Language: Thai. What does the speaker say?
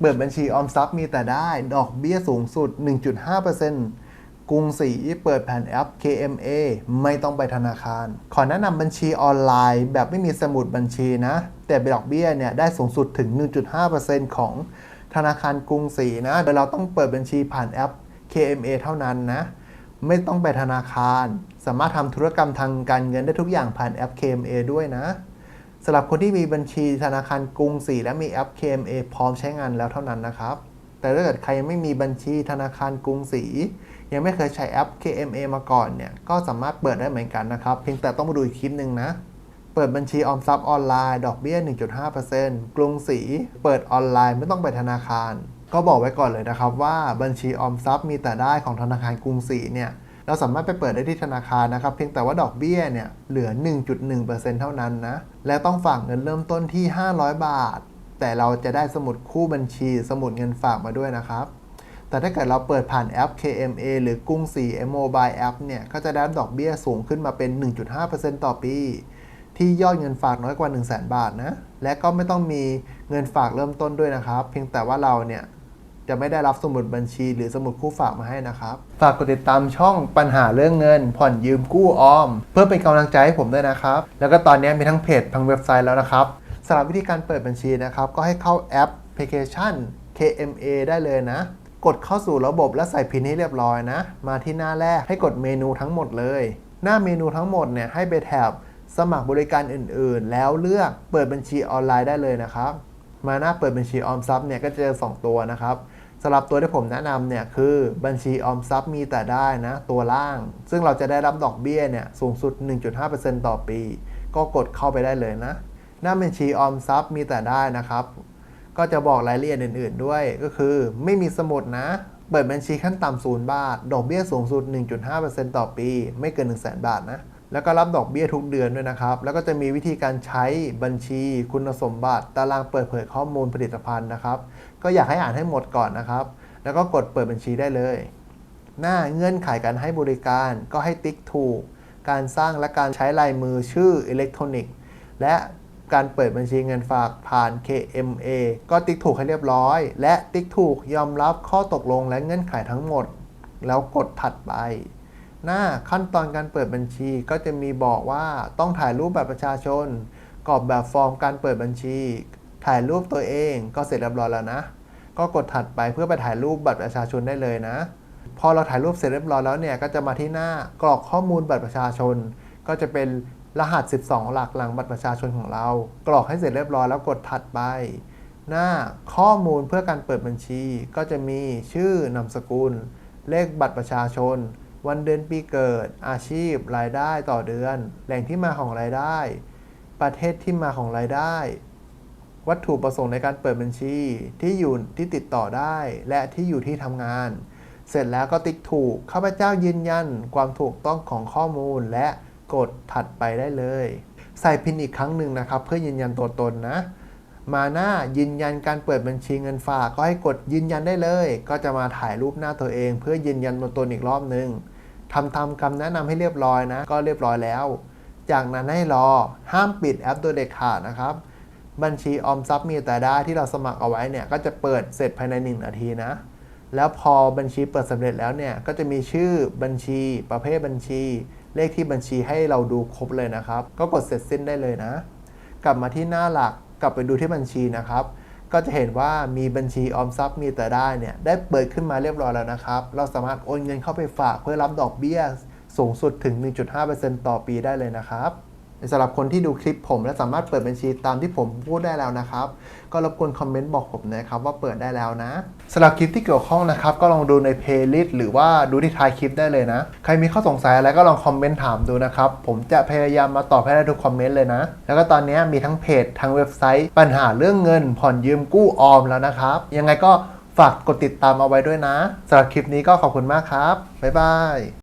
เปิดบัญชีออมทรัพย์มีแต่ได้ ดอกเบี้ยสูงสุด 1.5%กรุงศรีเปิดผ่านแอป KMA ไม่ต้องไปธนาคาร ขอแนะนำบัญชีออนไลน์แบบไม่มีสมุดบัญชีนะ แต่ดอกเบี้ยเนี่ยได้สูงสุดถึง 1.5%ของธนาคารกรุงศรีนะโดยเราต้องเปิดบัญชีผ่านแอป KMA เท่านั้นนะ ไม่ต้องไปธนาคาร สามารถทำธุรกรรมทางการเงินได้ทุกอย่างผ่านแอป KMA ด้วยนะำหรับคนที่มีบัญชีธนาคารกรุงศรีและมีแอป KMA พร้อมใช้งานแล้วเท่านั้นนะครับ แต่ถ้าเกิดใครยังไม่มีบัญชีธนาคารกรุงศรียังไม่เคยใช้แอป KMA มาก่อนเนี่ย ก็สามารถเปิดได้เหมือนกันนะครับ เพียงแต่ต้องมาดูอีกคลิปหนึ่งนะ เปิดบัญชีออมทรัพย์ออนไลน์ดอกเบี้ย 1.5%กรุงศรีเปิดออนไลน์ไม่ต้องไปธนาคาร ก็บอกไว้ก่อนเลยนะครับว่าบัญชีออมทรัพย์มีแต่ได้ของธนาคารกรุงศรีเนี่ย เราสามารถไปเปิดได้ที่ธนาคารนะครับ เพียงแต่ว่าดอกเบี้ยเนี่ยเหลือ 1.1%เท่านั้นนะ และต้องฝากเงินเริ่มต้นที่ 500 บาท แต่เราจะได้สมุดคู่บัญชี สมุดเงินฝากมาด้วยนะครับ แต่ถ้าเกิดเราเปิดผ่านแอป KMA หรือกรุงศรี M Mobile App เนี่ย ก็จะได้ดอกเบี้ยสูงขึ้นมาเป็น 1.5%ต่อปี ที่ยอดเงินฝากน้อยกว่า 1 0 0 0 0 บาทนะ และก็ไม่ต้องมีเงินฝากเริ่มต้นด้วยนะครับ เพียงแต่ว่าเราเนี่ย จะไม่ได้รับสมุดบัญชี หรือสมุดคู่ฝากมาให้นะครับ ฝากกดติดตามช่องปัญหาเรื่องเงิน ผ่อนยืมกู้ออม เพื่อเป็นกำลังใจให้ผมด้วยนะครับ แล้วก็ตอนนี้มีทั้งเพจทั้งเว็บไซต์แล้วนะครับสำหรับวิธีการเปิดบัญชีนะครับ ก็ให้เข้าแอปพลิเคชัน KMA ได้เลยนะ กดเข้าสู่ระบบและใส่พินให้เรียบร้อยนะ มาที่หน้าแรกให้กดเมนูทั้งหมดเลย หน้าเมนูทั้งหมดเนี่ยให้ไปแถบสมัครบริการอื่น ๆ แล้วเลือกเปิดบัญชีออนไลน์ได้เลยนะครับ มาหน้าเปิดบัญชีออมทรัพย์เนี่ยก็จะเจอสองตัวนะครับ สำหรับตัวที่ผมแนะนำเนี่ยคือบัญชีออมทรัพย์มีแต่ได้นะ ตัวล่าง ซึ่งเราจะได้รับดอกเบี้ยเนี่ยสูงสุด 1.5%ต่อปี ก็กดเข้าไปได้เลยนะ หน้าบัญชีออมทรัพย์มีแต่ได้นะครับ ก็จะบอกรายละเอียดอื่น ๆ ด้วยก็คือไม่มีสมุดนะ เปิดบัญชีขั้นต่ำศูนย์บาท ดอกเบี้ยสูงสุด 1.5%ต่อปี ไม่เกิน 1 0 0 0 0แบาทนะ แล้วก็รับดอกเบี้ยทุกเดือนด้วยนะครับ แล้วก็จะมีวิธีการใช้บัญชี คุณสมบัติ ตารางเปิดเผยข้อมูลผลิตภัณฑ์นะครับ ก็อยากให้อ่านให้หมดก่อนนะครับ แล้วก็กดเปิดบัญชีได้เลย หน้าเงื่อนไขการให้บริการก็ให้ติ๊กถูก การสร้างและการใช้ลายมือชื่ออิเล็กทรอนิกส์ และการเปิดบัญชีเงินฝากผ่าน KMA ก็ติ๊กถูกให้เรียบร้อย และติ๊กถูกยอมรับข้อตกลงและเงื่อนไขทั้งหมด แล้วกดถัดไป หน้าขั้นตอนการเปิดบัญชีก็จะมีบอกว่าต้องถ่ายรูปบัตรประชาชน กรอกแบบฟอร์มการเปิดบัญชี ถ่ายรูปตัวเองก็เสร็จเรียบร้อยแล้วนะ ก็กดถัดไปเพื่อไปถ่ายรูปบัตรประชาชนได้เลยนะ พอเราถ่ายรูปเสร็จเรียบร้อยแล้วเนี่ยก็จะมาที่หน้ากรอกข้อมูลบัตรประชาชน ก็จะเป็นรหัส 12 หลักหลังบัตรประชาชนของเรา กรอกให้เสร็จเรียบร้อยแล้วกดถัดไป หน้าข้อมูลเพื่อการเปิดบัญชี ก็จะมีชื่อนามสกุล เลขบัตรประชาชน วันเดือนปีเกิด อาชีพ รายได้ต่อเดือน แหล่งที่มาของรายได้ ประเทศที่มาของรายได้ วัตถุประสงค์ในการเปิดบัญชีที่อยู่ที่ติดต่อได้ และที่อยู่ที่ทำงาน เสร็จแล้วก็ติ๊กถูกข้าพเจ้ายืนยันความถูกต้องของข้อมูลและกดถัดไปได้เลย ใส่พินอีกครั้งหนึ่งนะครับ เพื่อยืนยันตัวตนนะ มาหน้ายืนยันการเปิดบัญชีเงินฝาก ก็ให้กดยืนยันได้เลย ก็จะมาถ่ายรูปหน้าตัวเอง เพื่อยืนยันตัวตนอีกรอบหนึ่งทำตามคำแนะนำให้เรียบร้อยนะ ก็เรียบร้อยแล้ว จากนั้นให้รอห้ามปิดแอปโดยเด็ดขาดนะครับ บัญชีออมทรัพย์มีแต่ได้ที่เราสมัครเอาไว้เนี่ยก็จะเปิดเสร็จภายใน 1 นาทีนะ แล้วพอบัญชีเปิดสำเร็จแล้วเนี่ยก็จะมีชื่อบัญชีประเภทบัญชี เลขที่บัญชีให้เราดูครบเลยนะครับ ก็กดเสร็จสิ้นได้เลยนะ กลับมาที่หน้าหลัก กลับไปดูที่บัญชีนะครับ ก็จะเห็นว่ามีบัญชีออมทรัพย์มีแต่ได้เนี่ยได้เปิดขึ้นมาเรียบร้อยแล้วนะครับ เราสามารถโอนเงินเข้าไปฝากเพื่อรับดอกเบี้ยสูงสุดถึง 1.5%ต่อปีได้เลยนะครับ สำหรับคนที่ดูคลิปผมและสามารถเปิดบัญชีตามที่ผมพูดได้แล้วนะครับ ก็รบกวนคอมเมนต์บอกผมนะครับว่าเปิดได้แล้วนะสำหรับคลิปที่เกี่ยวข้องนะครับ ก็ลองดูในเพลย์ลิสต์หรือว่าดูที่ท้ายคลิปได้เลยนะ ใครมีข้อสงสัยอะไรก็ลองคอมเมนต์ถามดูนะครับ ผมจะพยายามมาตอบให้ได้ทุกคอมเมนต์เลยนะ แล้วก็ตอนนี้มีทั้งเพจทั้งเว็บไซต์ ปัญหาเรื่องเงิน ผ่อนยืมกู้ออมแล้วนะครับยังไงก็ฝากกดติดตามเอาไว้ด้วยนะสำหรับคลิปนี้ก็ขอบคุณมากครับบ๊ายบาย